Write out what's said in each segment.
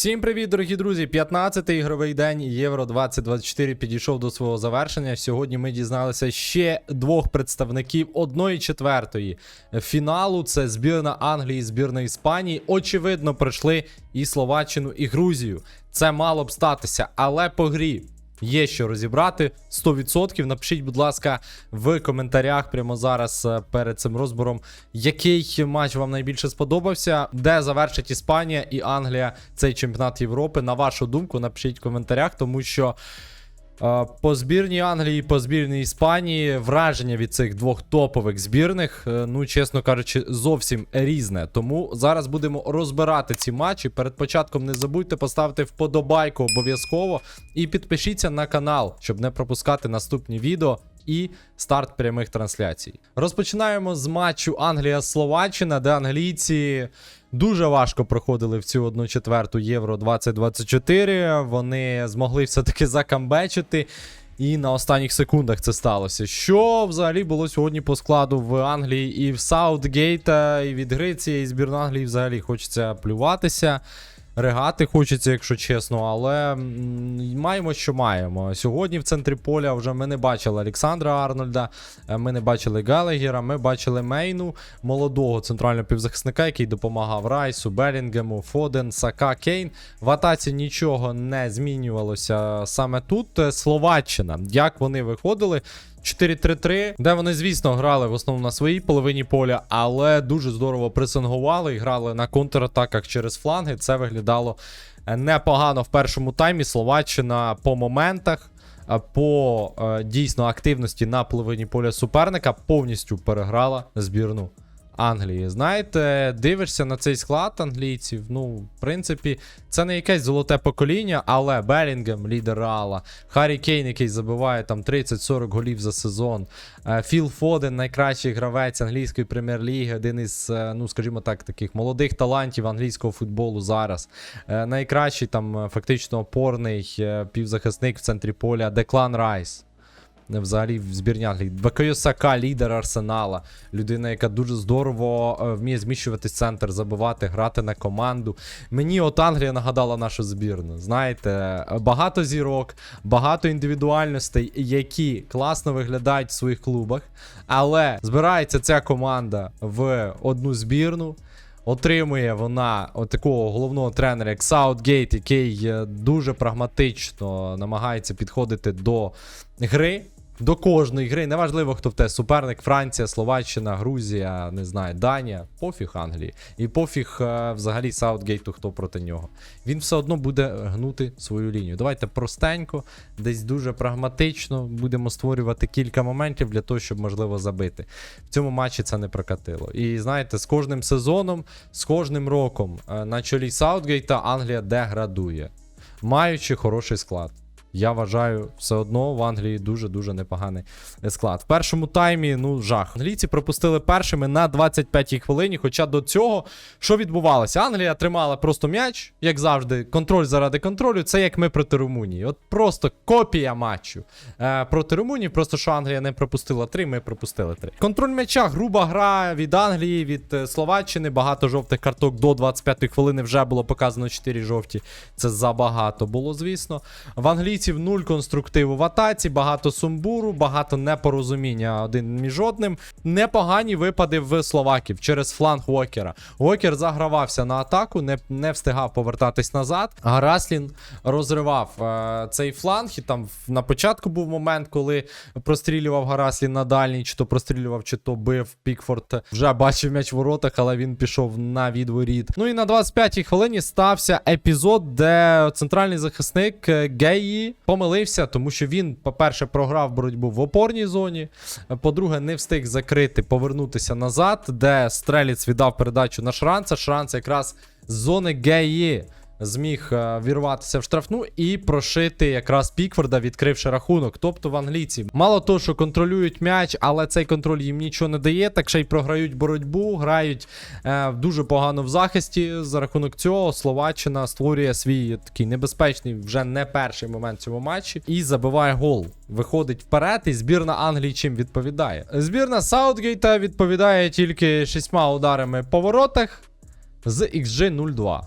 Всім привіт, дорогі друзі! 15-й ігровий день Євро 2024 підійшов до свого завершення. Сьогодні ми дізналися ще двох представників одної четвертої фіналу. Це збірна Англії, збірна Іспанії. Очевидно, пройшли і Словаччину, і Грузію. Це мало б статися, але по грі. Є що розібрати 100%. Напишіть, будь ласка, в коментарях прямо зараз е, перед цим розбором, який матч вам найбільше сподобався, де завершить Іспанія і Англія цей чемпіонат Європи. На вашу думку, напишіть в коментарях, тому що. По збірній Англії, по збірній Іспанії враження від цих двох топових збірних, е, ну чесно кажучи, зовсім різне. Тому зараз будемо розбирати ці матчі. Перед початком не забудьте поставити вподобайку обов'язково і підпишіться на канал, щоб не пропускати наступні відео і старт прямих трансляцій. Розпочинаємо з матчу Англія-Словаччина, де англійці. Дуже важко проходили в цю одну четверту Євро 2024. Вони змогли все-таки закамбечити. І на останніх секундах це сталося. Що взагалі було сьогодні по складу в Англії і в Саутгейта, і від гри цієї збірної Англії взагалі хочеться плюватися. Ригати хочеться, якщо чесно, але маємо, що маємо. Сьогодні в центрі поля вже ми не бачили Олександра Арнольда, е, ми не бачили Гелегера, ми бачили Мейну, молодого центрального півзахисника, який допомагав Райсу, Белінгему, Фоден, Сака, Кейн. В атаці нічого не змінювалося саме тут. Е, Словаччина. Як вони виходили? 4-3-3, де вони, звісно, грали в основному на своїй половині поля, але дуже здорово пресингували і грали на контратаках через фланги. Це виглядало е, непогано в першому таймі. Словаччина по моментах, е, по е, дійсно активності на половині поля суперника повністю переграла збірну. Англії. Знаєте, дивишся на цей склад англійців. Ну, в принципі, це не якесь золоте покоління, але Белінгем, лідер Реала, Харрі Кейн, який забиває там 30-40 голів за сезон. е, Філ Фоден, найкращий гравець англійської прем'єр-ліги, один із, е, ну скажімо так, таких молодих талантів англійського футболу зараз. Е, Найкращий там фактично опорний півзахисник в центрі поля Деклан Райс взагалі в Англії. Бакайо Сака, лідер Арсенала. Людина, яка дуже здорово е, вміє зміщувати центр, забивати, грати на команду. Мені от Англія нагадала нашу збірну. Знаєте, багато зірок, багато індивідуальностей, які класно виглядають в своїх клубах. Але збирається ця команда в одну збірну. Отримує вона от такого головного тренера, як Саутгейт, який е, дуже прагматично намагається підходити до гри. До кожної гри, неважливо, хто в те суперник, Франція, Словаччина, Грузія, не знаю, Данія, пофіг Англії. І пофіг е, взагалі Саутгейту, хто проти нього. Він все одно буде гнути свою лінію. Давайте простенько, десь дуже прагматично будемо створювати кілька моментів для того, щоб можливо забити. В цьому матчі це не прокатило. І знаєте, з кожним сезоном, з кожним роком е, на чолі Саутгейта Англія деградує, маючи хороший склад. Я вважаю, все одно в Англії дуже-дуже непоганий склад. В першому таймі, ну, жах. Англійці пропустили першими на 25-й хвилині. Хоча до цього, що відбувалося? Англія тримала просто м'яч, як завжди, контроль заради контролю. Це як ми проти Румунії. От просто копія матчу. Е, проти Румунії, просто що Англія не пропустила три, ми пропустили три. Контроль м'яча, груба гра від Англії, від е, Словаччини. Багато жовтих карток до 25-ї хвилини вже було показано 4 жовті. Це забагато було, звісно. В англійців нуль конструктиву в атаці, багато сумбуру, багато непорозуміння один між одним. Непогані випади в словаків через фланг Уокера. Уокер загравався на атаку, не, не встигав повертатись назад. Гараслін розривав е, цей фланг. І там на початку був момент, коли прострілював Гараслін на дальній, чи то прострілював, чи то бив Пікфорд. Вже бачив м'яч в воротах, але він пішов на відворіт. Ну і на 25-й хвилині стався епізод, де центральний захисник е, Помилився, тому що він, по-перше, програв боротьбу в опорній зоні. е, По-друге, не встиг закрити, повернутися назад, де Стреліц віддав передачу на Шранца. Шранц якраз з зони Геї зміг е, вірватися в штрафну і прошити якраз Пікфорда, відкривши рахунок. Тобто в англійці мало того, що контролюють м'яч, але цей контроль їм нічого не дає. Так ще й програють боротьбу, грають е, дуже погано в захисті. За рахунок цього Словаччина створює свій такий небезпечний, вже не перший момент в цьому матчі, і забиває гол. Виходить вперед, і збірна Англії чим відповідає. Збірна Саутгейта відповідає тільки шістьма ударами по воротах з XG 0-2.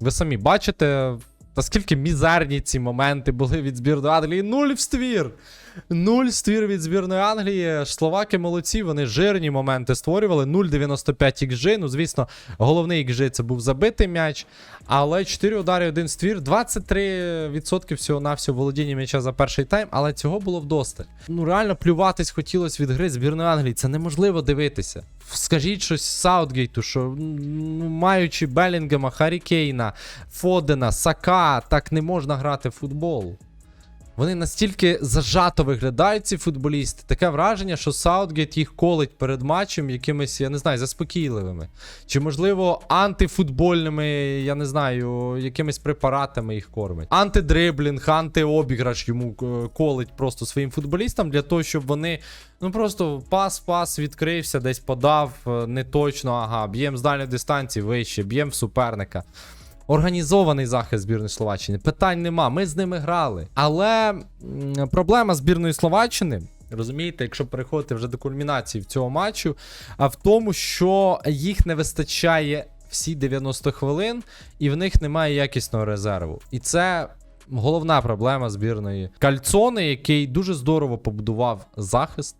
Ви самі бачите, наскільки мізерні ці моменти були від збірної Англії. Нуль в ствір. Нуль ствір від збірної Англії. Словаки молодці, вони жирні моменти створювали. 0,95 XG. Ну, звісно, головний XG це був забитий м'яч. Але 4 удари, один ствір, 23% всього на всього володіння м'яча за перший тайм, але цього було вдосталь. Ну реально плюватись хотілося від гри збірної Англії. Це неможливо дивитися. Скажіть щось Саутгейту, що ну, маючи Белінгема, Харі Кейна, Фодена, Сака, так не можна грати в футбол. Вони настільки зажато виглядають, ці футболісти. Таке враження, що Саутгейт їх колить перед матчем якимись, я не знаю, заспокійливими. Чи, можливо, антифутбольними, я не знаю, якимись препаратами їх кормить. Антидриблінг, антиобіграш йому е, колить просто своїм футболістам для того, щоб вони. Ну просто пас-пас відкрився, десь подав, е, не точно, ага, б'єм з дальньої дистанції вище, б'єм в суперника. Організований захист збірної Словаччини. Питань нема. Ми з ними грали. Але проблема збірної Словаччини. Розумієте, якщо переходити вже до кульмінації в цього матчу, а в тому, що їх не вистачає всі 90 хвилин, і в них немає якісного резерву. І це головна проблема збірної Кальцони, який дуже здорово побудував захист,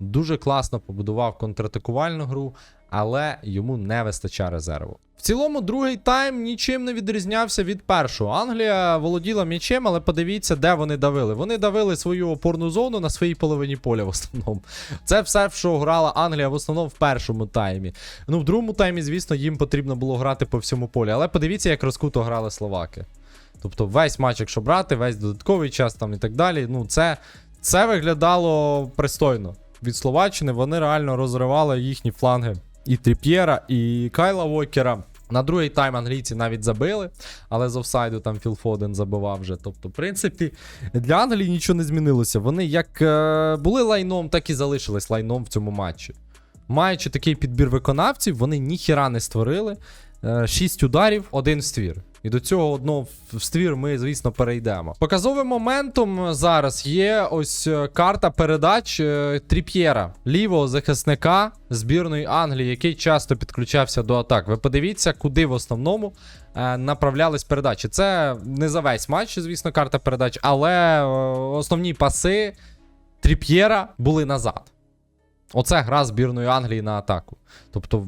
дуже класно побудував контратакувальну гру, але йому не вистачає резерву. В цілому, другий тайм нічим не відрізнявся від першого. Англія володіла м'ячем, але подивіться, де вони давили. Вони давили свою опорну зону на своїй половині поля в основному. Це все, що грала Англія в основному в першому таймі. Ну, в другому таймі, звісно, їм потрібно було грати по всьому полі. Але подивіться, як розкуто грали словаки. Тобто, весь матч, якщо брати, весь додатковий час там і так далі. Ну, це, це виглядало пристойно. Від Словаччини вони реально розривали їхні фланги і Тріп'єра, і Кайла Уокера. На другий тайм англійці навіть забили, але з офсайду там Філ Фоден забивав вже. Тобто, в принципі, для Англії нічого не змінилося. Вони як е, були лайном, так і залишились лайном в цьому матчі. Маючи такий підбір виконавців, вони ніхіра не створили. Е, Шість ударів, один ствір. І до цього одного в ствір ми, звісно, перейдемо. Показовим моментом зараз є ось е, карта передач е, Тріп'єра, лівого захисника збірної Англії, який часто підключався до атак. Ви подивіться, куди в основному е, направлялись передачі. Це не за весь матч, звісно, карта передач, але основні паси Тріп'єра були назад. Оце гра збірної Англії на атаку. Тобто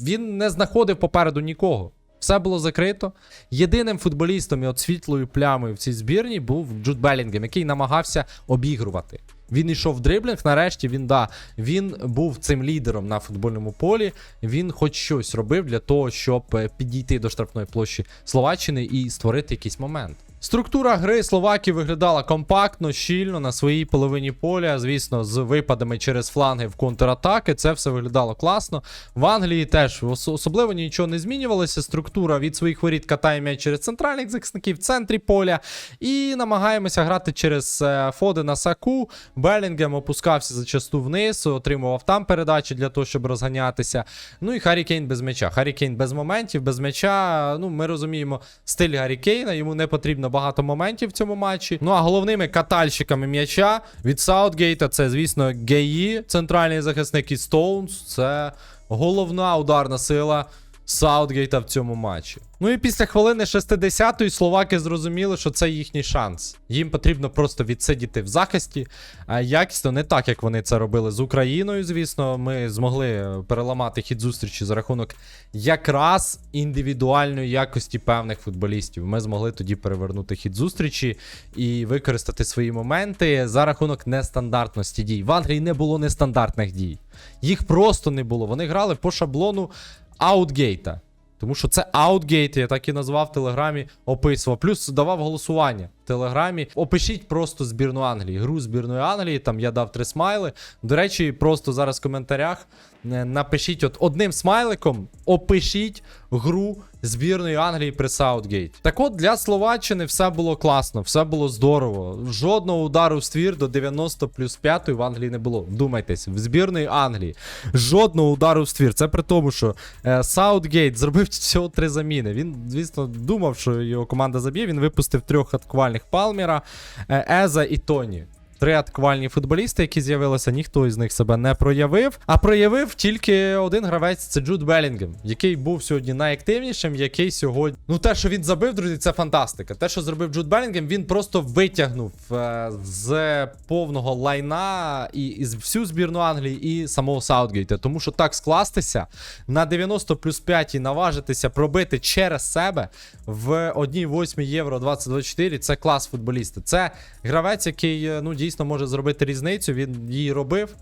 він не знаходив попереду нікого. Все було закрито. Єдиним футболістом і от світлою плямою в цій збірні був Джуд Белінгем, який намагався обігрувати. Він йшов в дриблінг, нарешті він да, він був цим лідером на футбольному полі. Він хоч щось робив для того, щоб е, підійти до штрафної площі Словаччини і створити якийсь момент. Структура гри Словакії виглядала компактно, щільно на своїй половині поля, звісно, з випадами через фланги в контратаки. Це все виглядало класно. В Англії теж особливо нічого не змінювалося. Структура від своїх воріт катає м'яч через центральних захисників в центрі поля. І намагаємося грати через е, Фодена Саку. Белінгем опускався зачасту вниз, отримував там передачі для того, щоб розганятися. Ну і Харі Кейн без м'яча. Харі Кейн без моментів, без м'яча. Ну, ми розуміємо стиль Гаррі Кейна, йому не потрібно багато моментів в цьому матчі. Ну а головними катальщиками м'яча від Саутгейта це, звісно, Геї, центральний захисник і Стоунс. Це головна ударна сила. Саутгейта в цьому матчі. Ну і після хвилини 60-ї словаки зрозуміли, що це їхній шанс. Їм потрібно просто відсидіти в захисті. А якісно не так, як вони це робили з Україною. Звісно, ми змогли переламати хід зустрічі за рахунок якраз індивідуальної якості певних футболістів. Ми змогли тоді перевернути хід зустрічі і використати свої моменти за рахунок нестандартності дій. В Англії не було нестандартних дій. Їх просто не було. Вони грали по шаблону аутгейта. Тому що це аутгейт, я так і назвав в Телеграмі, описував. Плюс давав голосування в Телеграмі. Опишіть просто збірну Англії. Гру збірної Англії. Там я дав три смайли. До речі, просто зараз в коментарях напишіть от одним смайликом, опишіть гру збірної Англії при Саутгейт. Так от для Словаччини все було класно, все було здорово. Жодного удару в ствір до 90 плюс 5 в Англії не було. Вдумайтесь, в збірної Англії. Жодного удару в ствір. Це при тому, що е, Саутгейт зробив всього три заміни. Він, звісно, думав, що його команда заб'є. Він випустив трьох атакувальних Палміра, е, Еза і Тоні. Три атакувальні футболісти, які з'явилися, ніхто із них себе не проявив. А проявив тільки один гравець це Джуд Белінгем, який був сьогодні найактивнішим, який сьогодні. Ну, те, що він забив, друзі, це фантастика. Те, що зробив Джуд Белінгем, він просто витягнув е, з повного лайна і, і всю збірну Англії, і самого Саутгейта. Тому що так скластися на 90 плюс 5 і наважитися пробити через себе в 1-8 євро 2024 це клас футболіста. Це гравець, який е, ну, дійсно може зробити різницю. Він її робив,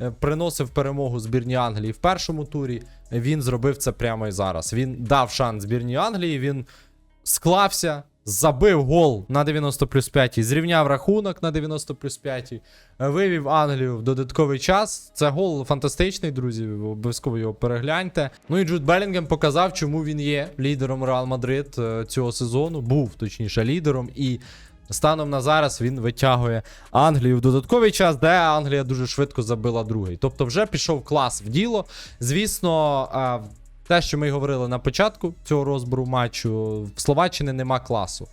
е, приносив перемогу збірні Англії в першому турі. Він зробив це прямо і зараз. Він дав шанс збірні Англії. Він склався, забив гол на 90 плюс 5, зрівняв рахунок на 90 плюс 5, вивів Англію в додатковий час. Це гол фантастичний, друзі. Обов'язково його перегляньте. Ну і Джуд Белінгем показав, чому він є лідером Реал Мадрид е, цього сезону. Був точніше лідером. І станом на зараз він витягує Англію в додатковий час, де Англія дуже швидко забила другий. Тобто вже пішов клас в діло. Звісно. те, що ми говорили на початку цього розбору матчу, в Словаччини нема класу.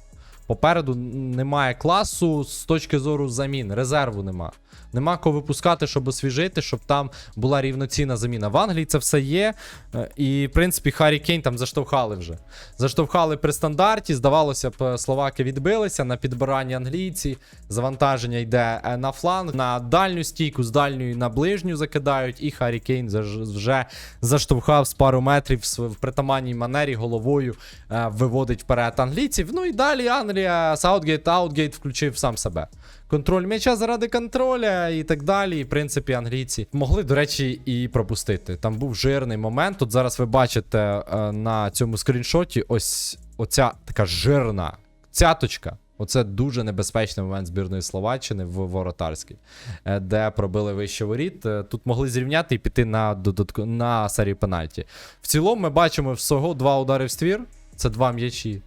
Попереду немає класу з точки зору замін, резерву нема. Нема кого випускати, щоб освіжити, щоб там була рівноцінна заміна. В Англії це все є. е, І, в принципі, Харі Кейн там заштовхали вже. Заштовхали при стандарті. Здавалося б, словаки відбилися на підбиранні англійці. Завантаження йде е, на фланг, на дальню стійку, з дальньої на ближню закидають. І Харі Кейн вже заштовхав з пару метрів в притаманній манері головою е, виводить вперед англійців. Ну і далі Англія, Саутгейт, Аутгейт включив сам себе. Контроль м'яча заради контроля і так далі. І, в принципі, англійці могли, до речі, і пропустити. Там був жирний момент. Тут зараз ви бачите е, на цьому скріншоті ось оця така жирна цяточка. Оце дуже небезпечний момент збірної Словаччини в воротарській, е, де пробили вище воріт. Е, Тут могли зрівняти і піти на додатку на серію пенальті. В цілому ми бачимо всього два удари в ствір. Це два м'ячі.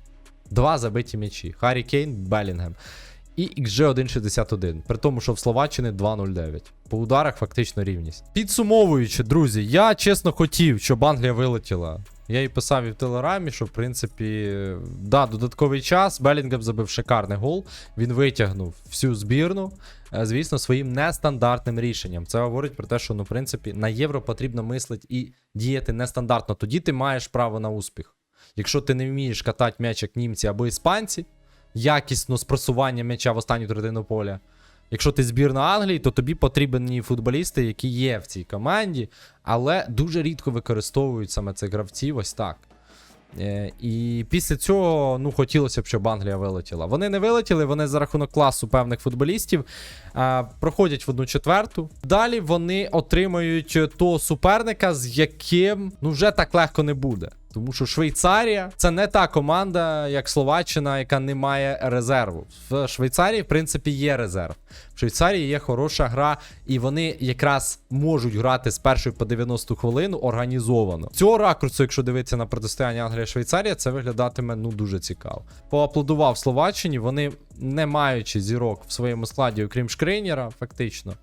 Два забиті м'ячі. Харі Кейн, Белінгем. І XG 1.61. При тому, що в Словаччині 2.09. По ударах фактично рівність. Підсумовуючи, друзі, я чесно хотів, щоб Англія вилетіла. Я їй писав і в телеграмі, що в принципі, да, додатковий час. Белінгем забив шикарний гол. Він витягнув всю збірну. е, Звісно, своїм нестандартним рішенням. Це говорить про те, що ну, в принципі, на євро потрібно мислити і діяти нестандартно. Тоді ти маєш право на успіх. Якщо ти не вмієш катати м'яч як німці або іспанці, якісно з просуванням м'яча в останню третину поля. Якщо ти збірна Англії, то тобі потрібні футболісти, які є в цій команді, але дуже рідко використовують саме цих гравців ось так. Е, і після цього ну, хотілося б, щоб Англія вилетіла. Вони не вилетіли, вони за рахунок класу певних футболістів проходять в одну четверту. Далі вони отримують того суперника, з яким ну, вже так легко не буде. Тому що Швейцарія це не та команда, як Словаччина, яка не має резерву. В Швейцарії, в принципі, є резерв. В Швейцарії є хороша гра, і вони якраз можуть грати з першої по 90 хвилину організовано. Цього ракурсу, якщо дивитися на протистояння Англія-Швейцарія, це виглядатиме ну дуже цікаво. Поаплодував Словаччині. Вони, не маючи зірок в своєму складі, окрім Шкринєра, фактично.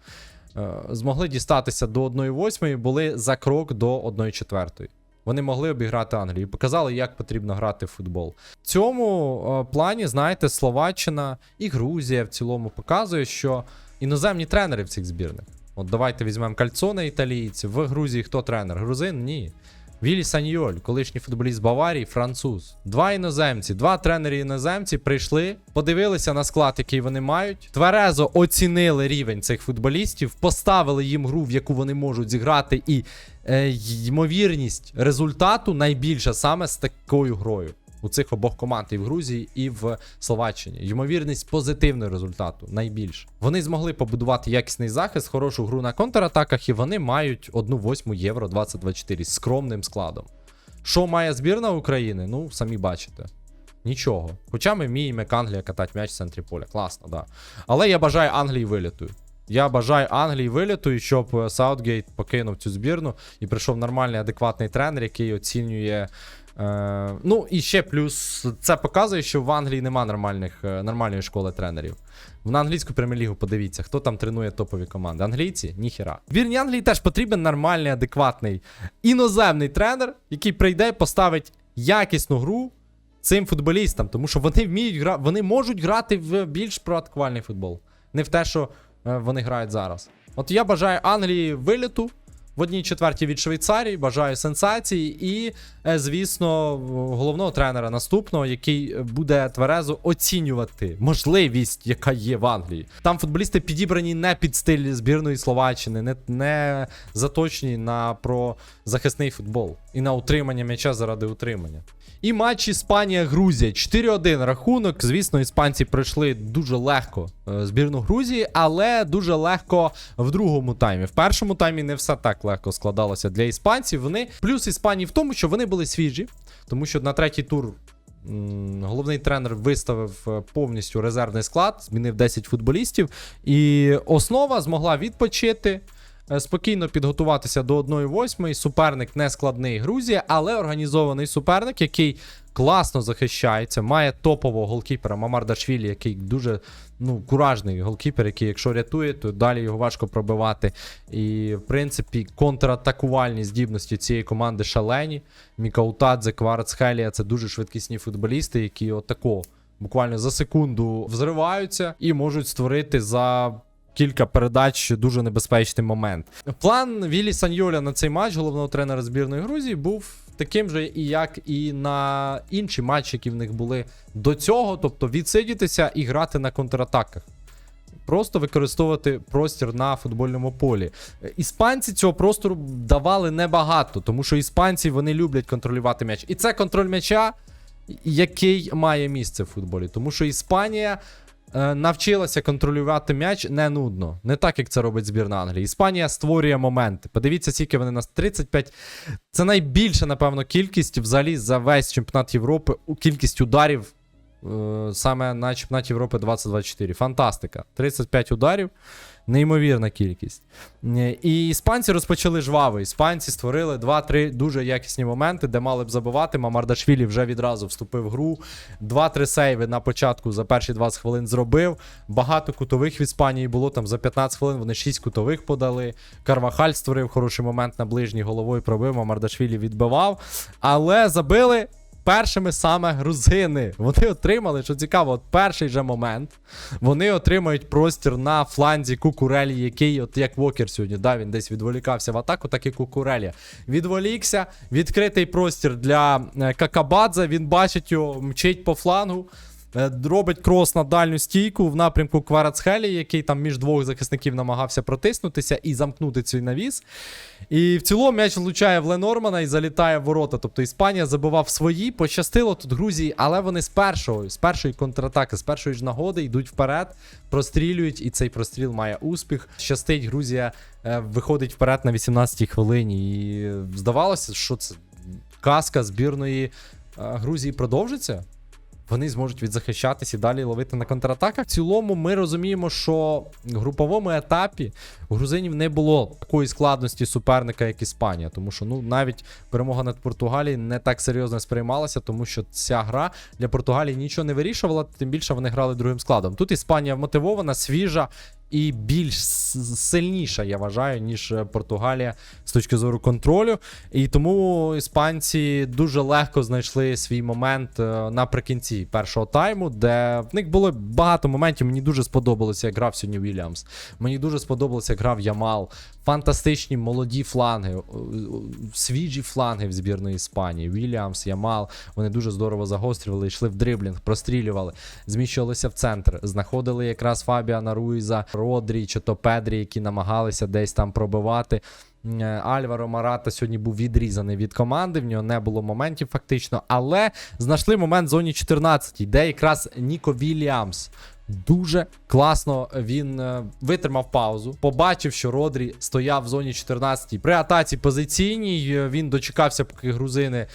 е, Змогли дістатися до 1-8, були за крок до 1-4. Вони могли обіграти Англію і показали, як потрібно грати в футбол. В цьому е, плані, знаєте, Словаччина і Грузія в цілому показує, що іноземні тренери в цих збірних. От давайте візьмемо кальцо на італійці. В Грузії хто тренер? Грузин? Ні. Вілі Саньйоль, колишній футболіст Баварії, француз. Два іноземці, два тренери іноземці прийшли, подивилися на склад, який вони мають. Тверезо оцінили рівень цих футболістів, поставили їм гру, в яку вони можуть зіграти, і е, ймовірність результату найбільша саме з такою грою. У цих обох команд і в Грузії, і в Словаччині. Ймовірність позитивного результату найбільша. Вони змогли побудувати якісний захист, хорошу гру на контратаках, і вони мають 1-8 євро 2024 з скромним складом. Що має збірна України? Ну, самі бачите. Нічого. Хоча ми вміємо як Англія катати м'яч в центрі поля. Класно, да. Але я бажаю Англії виліту. Я бажаю Англії виліту, щоб е, Саутгейт покинув цю збірну і прийшов нормальний, адекватний тренер, який оцінює. Е, ну і ще плюс це показує, що в Англії нема нормальних, е, нормальної школи тренерів. На англійську прем'єр-лігу подивіться, хто там тренує топові команди. Англійці? Ніхіра. В Вірній Англії теж потрібен нормальний, адекватний іноземний тренер, який прийде і поставить якісну гру цим футболістам, тому що вони вміють гра... вони можуть грати в більш проатакувальний футбол. Не в те, що е, вони грають зараз. От я бажаю Англії виліту. В одній четвертій від Швейцарії бажаю сенсації і, е, звісно, головного тренера наступного, який буде тверезо оцінювати можливість, яка є в Англії. Там футболісти підібрані не під стиль збірної Словаччини, не, не заточені на про захисний футбол і на утримання м'яча заради утримання. І матч Іспанія-Грузія 4-1 рахунок. Звісно, іспанці пройшли дуже легко е, збірну Грузії, але дуже легко в другому таймі. В першому таймі не все так легко складалося для іспанців. Вони плюс Іспанії в тому, що вони були свіжі, тому що на третій тур. Головний тренер виставив е, повністю резервний склад, змінив 10 футболістів, і основа змогла відпочити, спокійно підготуватися до 1-8. Суперник не складний Грузія, але організований суперник, який класно захищається, має топового голкіпера Мамардашвілі, який дуже ну, куражний голкіпер, який, якщо рятує, то далі його важко пробивати. І, в принципі, контратакувальні здібності цієї команди шалені. Мікаутадзе, Кварцхелія це дуже швидкісні футболісти, які отако буквально за секунду взриваються і можуть створити за. Кілька передач дуже небезпечний момент. План Вілі Саньоля на цей матч головного тренера збірної Грузії був таким же, і як і на інші матчі, які в них були до цього, тобто відсидітися і грати на контратаках. Просто використовувати простір на футбольному полі. Іспанці цього простору давали небагато, тому що іспанці вони люблять контролювати м'яч. І це контроль м'яча, який має місце в футболі. Тому що Іспанія навчилася контролювати м'яч не нудно. Не так, як це робить збірна Англії. Іспанія створює моменти. Подивіться, скільки вони нас 35. Це найбільша, напевно, кількість взагалі за весь чемпіонат Європи. у- Кількість ударів е, саме на чемпіонаті Європи 2024. Фантастика. 35 ударів. Неймовірна кількість. І іспанці розпочали жваво. Іспанці створили 2-3 дуже якісні моменти, де мали б забивати. Мамардашвілі вже відразу вступив в гру. 2-3 сейви на початку за перші 20 хвилин зробив. Багато кутових в Іспанії було. Там за 15 хвилин вони 6 кутових подали. Карвахаль створив хороший момент на ближній головою пробив. Мамардашвілі відбивав. Але забили. Першими саме грузини. Вони отримали, що цікаво, от перший же момент. Вони отримають простір на фланзі Кукурелі, який, от як Вокер сьогодні, да, він десь відволікався в атаку, так і Кукурелі. Відволікся, відкритий простір для е, Какабадзе. Він бачить його, мчить по флангу. Е, Робить крос на дальню стійку в напрямку Кварацхелі, який там між двох захисників намагався протиснутися і замкнути цей навіс. І в цілому м'яч влучає в Ленормана і залітає в ворота. Тобто Іспанія забивав свої, пощастило тут Грузії, але вони з першого, з першої контратаки, з першої ж нагоди йдуть вперед, прострілюють, і цей простріл має успіх. Щастить, Грузія е, виходить вперед на 18-й хвилині. І здавалося, що це казка збірної е, Грузії продовжиться. Вони зможуть відзахищатись і далі ловити на контратаках. В цілому, ми розуміємо, що в груповому етапі у грузинів не було такої складності суперника, як Іспанія. Тому що ну навіть перемога над Португалією не так серйозно сприймалася, тому що ця гра для Португалії нічого не вирішувала, тим більше вони грали другим складом. Тут Іспанія мотивована, свіжа. І більш сильніша, я вважаю, ніж е, Португалія з точки зору контролю. І тому іспанці дуже легко знайшли свій момент е, наприкінці першого тайму, де в них було багато моментів. Мені дуже сподобалося, як грав сьогодні Вільямс. Мені дуже сподобалося, як грав Ямал. Фантастичні молоді фланги, свіжі фланги в збірної Іспанії. Вільямс, Ямал. Вони дуже здорово загострювали, йшли в дриблінг, прострілювали, зміщувалися в центр, знаходили якраз Фабіана Руїза, Родрі чи то Педрі, які намагалися десь там пробивати. Е, Альваро Марата сьогодні був відрізаний від команди, в нього не було моментів фактично, але знайшли момент в зоні 14, де якраз Ніко Вільямс. Дуже класно він е, витримав паузу, побачив, що Родрі стояв в зоні 14 при атаці позиційній. е, Він дочекався, поки грузини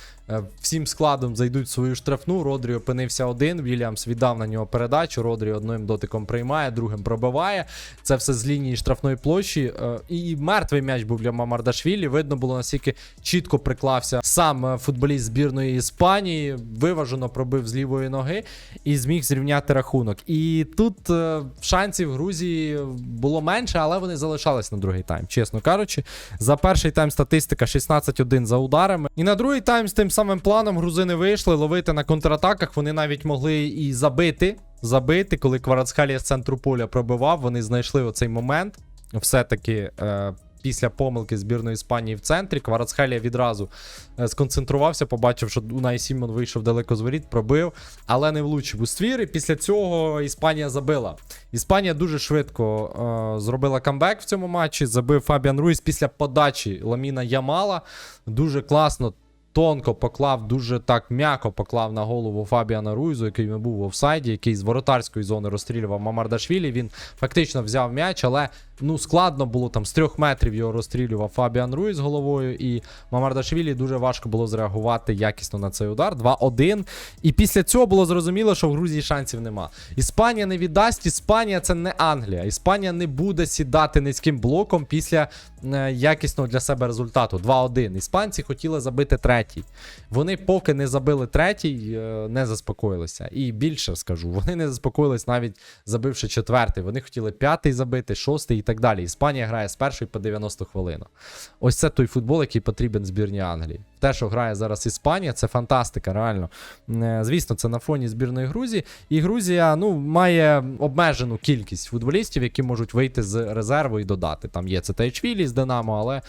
всім складом зайдуть в свою штрафну. Родрі опинився один. Вільямс віддав на нього передачу. Родрі одним дотиком приймає, другим пробиває. Це все з лінії штрафної площі. Е, І мертвий м'яч був для Мамардашвілі. Видно було, наскільки чітко приклався сам е, футболіст збірної Іспанії. Виважено пробив з лівої ноги і зміг зрівняти рахунок. І тут е, шансів Грузії було менше, але вони залишались на другий тайм. Чесно кажучи, за перший тайм статистика 16-1 за ударами. І на другий тайм з тим самим планом грузини вийшли ловити на контратаках. Вони навіть могли і забити. забити, коли Кварацхалія з центру поля пробивав, вони знайшли оцей момент. Все-таки е, після помилки збірної Іспанії в центрі. Кварацхалія відразу е, сконцентрувався, побачив, що Унай Сімон вийшов далеко з воріт, пробив, але не влучив у ствір. І після цього Іспанія забила. Іспанія дуже швидко е, зробила камбек в цьому матчі. Забив Фабіан Руїс після подачі Ламіна Ямала. Дуже класно. Тонко поклав, дуже так м'яко поклав на голову Фабіана Руйзу, який не був в офсайді, який з воротарської зони розстрілював Мамардашвілі. Він фактично взяв м'яч, але ну складно було там з трьох метрів його розстрілював Фабіан Руйз головою. І Мамардашвілі дуже важко було зреагувати якісно на цей удар. 2-1. І після цього було зрозуміло, що в Грузії шансів нема. Іспанія не віддасть. Іспанія це не Англія. Іспанія не буде сідати низьким блоком після е, якісного для себе результату. 2-1. Іспанці хотіли забити третій. Вони поки не забили третій, е, не заспокоїлися. І більше скажу, вони не заспокоїлись навіть забивши четвертий. Вони хотіли п'ятий забити, шостий і так далі. Іспанія грає з першої по 90 хвилину. Ось це той футбол, який потрібен збірній Англії. Те, що грає зараз Іспанія, це фантастика, реально. Е, Звісно, це на фоні збірної Грузії. І Грузія ну, має обмежену кількість футболістів, які можуть вийти з резерву і додати. Там є це Тайчвілі з Динамо, але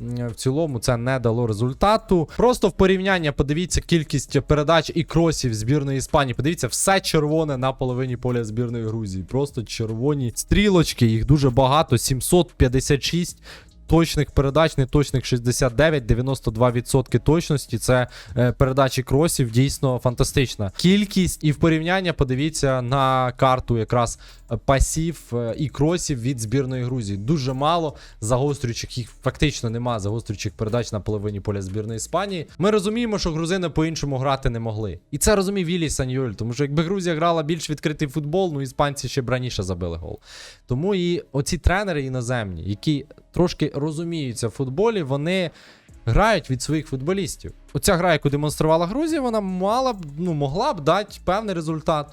в цілому це не дало результату. Просто в порівняння подивіться кількість передач і кросів збірної Іспанії. Подивіться, все червоне на половині поля збірної Грузії. Просто червоні стрілочки, їх дуже багато. 756 точних передач, неточних 69, 92% точності. Це е, передачі кросів дійсно фантастична. Кількість і в порівняння подивіться на карту якраз е, пасів е, і кросів від збірної Грузії. Дуже мало загострюючих їх фактично нема загострюючих передач на половині поля збірної Іспанії. Ми розуміємо, що грузини по-іншому грати не могли. І це розумів Вілій Саньоль, тому що якби Грузія грала більш відкритий футбол, ну іспанці ще б раніше забили гол. Тому і оці тренери іноземні, які трошки розуміються в футболі, вони грають від своїх футболістів. Оця гра, яку демонструвала Грузія, вона мала б, ну, могла б дати певний результат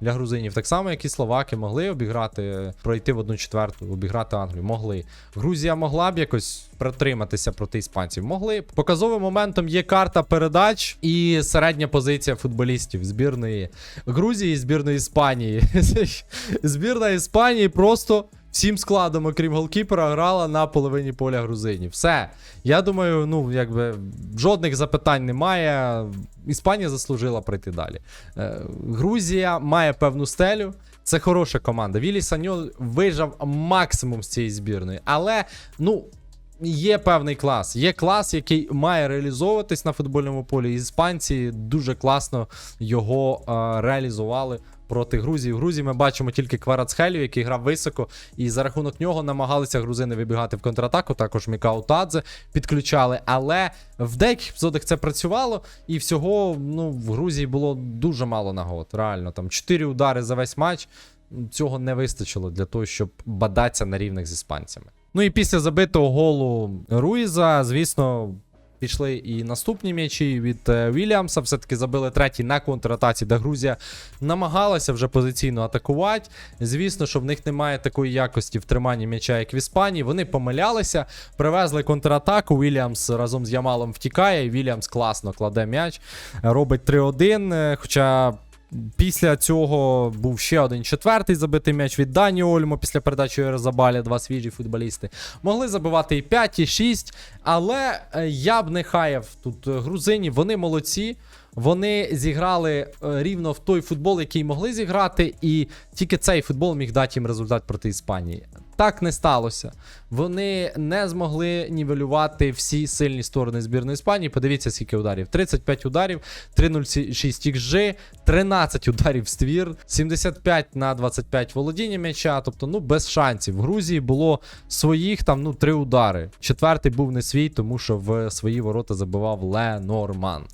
для грузинів. Так само, як і словаки могли обіграти, пройти в одну четверту, обіграти Англію. Могли. Грузія могла б якось протриматися проти іспанців. Могли. Показовим моментом є карта передач і середня позиція футболістів збірної Грузії і збірної Іспанії. Збірна Іспанії просто. Всім складом, окрім голкіпера, грала на половині поля грузинів. Все. Я думаю, ну, якби жодних запитань немає. Іспанія заслужила пройти далі. Е, Грузія має певну стелю. Це хороша команда. Вілі Саньо вижав максимум з цієї збірної. Але, ну. Є певний клас. Є клас, який має реалізовуватись на футбольному полі. Іспанці дуже класно його е, реалізували проти Грузії. В Грузії ми бачимо тільки Кварацхелю, який грав високо, і за рахунок нього намагалися грузини вибігати в контратаку. Також Мікау Тадзе підключали. Але в деяких епізодах це працювало, і всього ну, в Грузії було дуже мало нагод. Реально, там 4 удари за весь матч. Цього не вистачило для того, щоб бадатися на рівних з іспанцями. Ну і після забитого голу Руїза, звісно, пішли і наступні м'ячі від е, Вільямса. Все-таки забили третій на контратаці, де Грузія намагалася вже позиційно атакувати. Звісно, що в них немає такої якості в триманні м'яча, як в Іспанії. Вони помилялися, привезли контратаку. Вільямс разом з Ямалом втікає. Вільямс класно кладе м'яч, робить 3-1. е, Хоча. Після цього був ще один четвертий забитий м'яч від Дані Ольмо після передачі Ерзабаля, два свіжі футболісти. Могли забивати і 5, і 6, але е, я б не хаяв тут грузині. вони молодці. Вони зіграли е, рівно в той футбол, який могли зіграти, і тільки цей футбол міг дати їм результат проти Іспанії. Так не сталося. Вони не змогли нівелювати всі сильні сторони збірної Іспанії. Подивіться, скільки ударів: 35 ударів, 3-0-6 XG, 13 ударів в ствір, 75 на 25 володіння м'яча. Тобто, ну без шансів. В Грузії було своїх там ну три удари. Четвертий був не свій, тому що в свої ворота забивав Ленорман.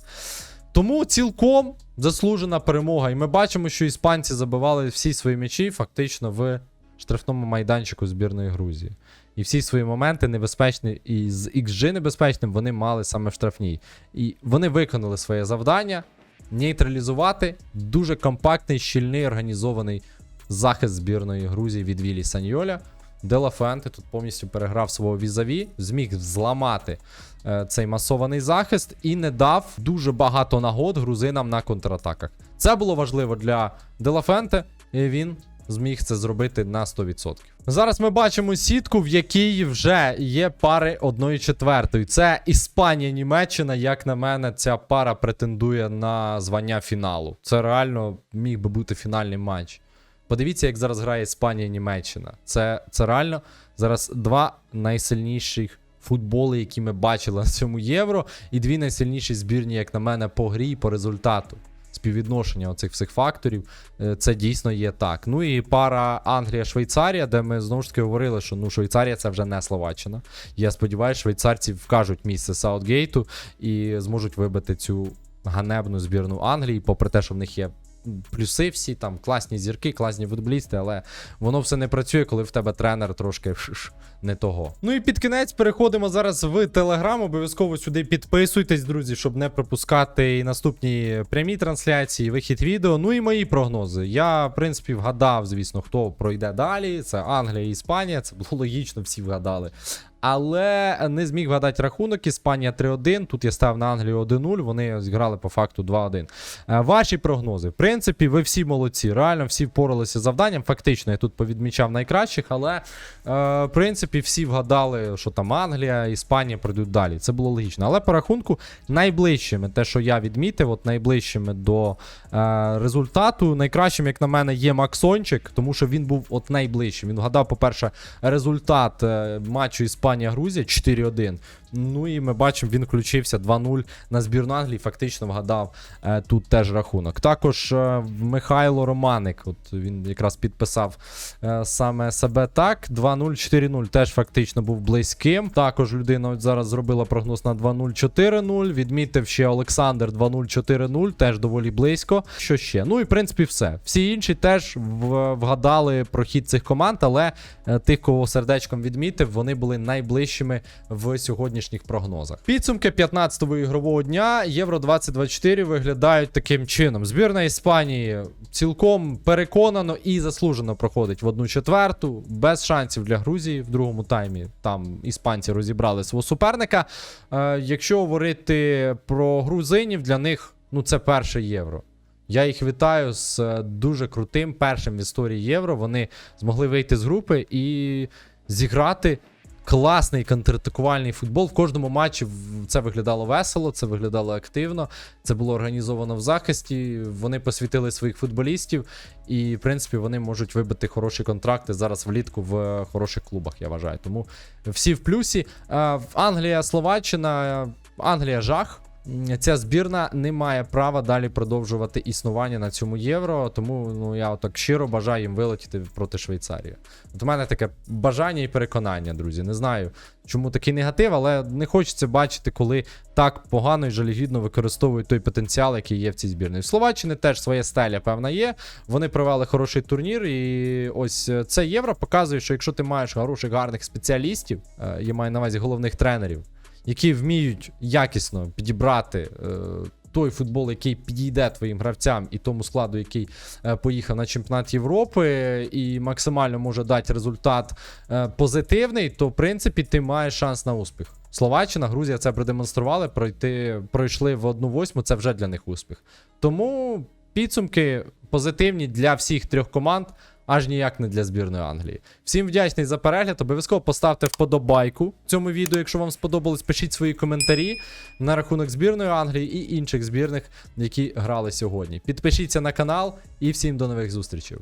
Тому цілком заслужена перемога. І ми бачимо, що іспанці забивали всі свої м'ячі фактично в штрафному майданчику збірної Грузії. І всі свої моменти небезпечні і з XG небезпечним вони мали саме в штрафній. І вони виконали своє завдання нейтралізувати дуже компактний, щільний, організований захист збірної Грузії від Вілі Саньйоля. Делафенте тут повністю переграв свого візаві, зміг зламати е, цей масований захист і не дав дуже багато нагод грузинам на контратаках. Це було важливо для Делафенте, і він зміг це зробити на 100%. Зараз ми бачимо сітку, в якій вже є пари 1-4. Це Іспанія, Німеччина. Як на мене, ця пара претендує на звання фіналу. Це реально міг би бути фінальний матч. Подивіться, як зараз грає Іспанія Німеччина. Це, це реально зараз два найсильніших футболи, які ми бачили на цьому євро, і дві найсильніші збірні, як на мене, по грі і по результату. Співвідношення оцих всіх факторів, е, це дійсно є так. Ну і пара Англія-Швейцарія, де ми знову ж таки говорили, що ну Швейцарія це вже не Словаччина. Я сподіваюся, швейцарці вкажуть місце Саутгейту і зможуть вибити цю ганебну збірну Англії, попри те, що в них є плюси всі, там класні зірки, класні футболісти, але воно все не працює, коли в тебе тренер трошки не того. Ну і під кінець переходимо зараз в Телеграм. Обов'язково сюди підписуйтесь, друзі, щоб не пропускати і наступні прямі трансляції, вихід відео. Ну і мої прогнози. Я, в принципі, вгадав, звісно, хто пройде далі. Це Англія і Іспанія. Це було логічно, всі вгадали. Але не зміг вгадати рахунок. Іспанія 3-1. Тут я став на Англію 1-0. Вони зіграли по факту 2-1. Е, Ваші прогнози. В принципі, ви всі молодці. Реально всі впоралися з завданням. Фактично, я тут повідмічав найкращих, але е, в принципі всі вгадали, що там Англія, Іспанія пройдуть далі. Це було логічно. Але по рахунку найближчими, те, що я відмітив, от найближчими до е, результату, найкращим, як на мене, є Максончик, тому що він був от найближчим. Він вгадав, по-перше, результат е, матчу Іспанія-Грузія 4-1. Ну і ми бачимо, він включився 2-0 на збірну Англії. Фактично вгадав е, тут теж рахунок. Також е, Михайло Романик, от він якраз підписав е, саме себе так. 2-0, 4-0 теж фактично був близьким. Також людина от зараз зробила прогноз на 2-0, 4-0. Відмітив ще Олександр 2-0, 4-0, теж доволі близько. Що ще? Ну і в принципі все. Всі інші теж вгадали про хід цих команд, але тих, кого сердечком відмітив, вони були найближчими в сьогоднішніх прогнозах. Підсумки 15-го ігрового дня Євро 2024 виглядають таким чином. Збірна Іспанії цілком переконано і заслужено проходить в одну четверту, без шансів для Грузії в другому таймі. Там іспанці розібрали свого суперника. Е, якщо говорити про грузинів, для них ну це перше євро. Я їх вітаю з е, дуже крутим першим в історії євро. Вони змогли вийти з групи і зіграти класний контратакувальний футбол. В кожному матчі це виглядало весело, це виглядало активно, це було організовано в захисті. Вони посвітили своїх футболістів, і, в принципі, вони можуть вибити хороші контракти зараз влітку в хороших клубах, я вважаю. Тому всі в плюсі. Е, Англія, Словаччина, Англія жах. Ця збірна не має права далі продовжувати існування на цьому євро. Тому ну я отак щиро бажаю їм вилетіти проти Швейцарії. От у мене таке бажання і переконання, друзі. Не знаю, чому такий негатив, але не хочеться бачити, коли так погано і жалюгідно використовують той потенціал, який є в цій збірні. Словаччини теж своя стеля, певна, є. Вони провели хороший турнір, і ось е, це євро показує, що якщо ти маєш хороших гарних спеціалістів, е, я маю на увазі головних тренерів, які вміють якісно підібрати е, той футбол, який підійде твоїм гравцям і тому складу, який е, поїхав на чемпіонат Європи, і максимально може дати результат е, позитивний, то в принципі ти маєш шанс на успіх. Словаччина, Грузія це продемонстрували, пройти, пройшли в 1-8, це вже для них успіх. Тому підсумки позитивні для всіх трьох команд. Аж ніяк не для збірної Англії. Всім вдячний за перегляд. Обов'язково поставте вподобайку цьому відео, якщо вам сподобалось. Пишіть свої коментарі на рахунок збірної Англії і інших збірних, які грали сьогодні. Підпишіться на канал і всім до нових зустрічей.